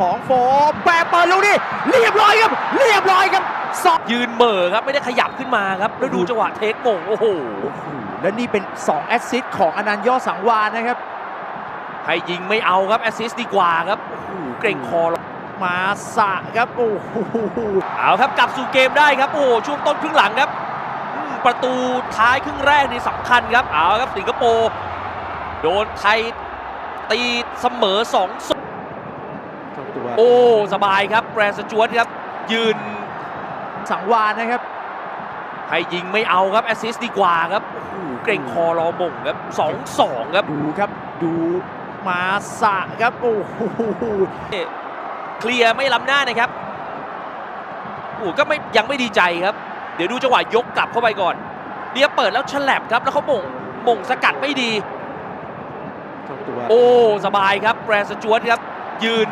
ของโฟมแปะเปิดลูกนี่เรียบร้อยครับ เรียบร้อยครับสองยืนเหม่อครับไม่ได้ขยับขึ้นมาครับแล้วดูจังหวะเทคมงโอ้โหและนี่เป็น 2 แอสซิสต์ของอนันต์ยอดสังวานนะครับให้ยิงไม่เอาครับแอสซิสต์ดีกว่าครับโอ้โหเกรงคอมาสะครับโอ้โหเอาครับกลับสู่เกมได้ครับโอ้โหช่วงต้นครึ่งหลังครับอืมประตูท้ายครึ่งแรกนี่สำคัญครับเอาครับสิงคโปร์โดนไทยตีเสมอ2องเข้าตัว โอ้สบายครับแบรนด์สจวตครับ ยืนสังวานนะครับให้ยิงไม่เอาครับแอสซิสต์ดีกว่าครับโอ้โหเกรงคอรอมงครับ2 2ครับดูครับดูมาสะครับโอ้โหเคลียร์ไม่ล้ำหน้านะครับโอ้โหก็ไม่ยังไม่ดีใจครับ เดี๋ยวดูจังหวะยกกลับเข้าไปก่อนเดียเปิดแล้วฉลับครับ แล้วเขาหม่งหม่งสกัดไม่ดีเข้าตัวโอ้ สบายครับแบรนด์สจวตครับ ยืน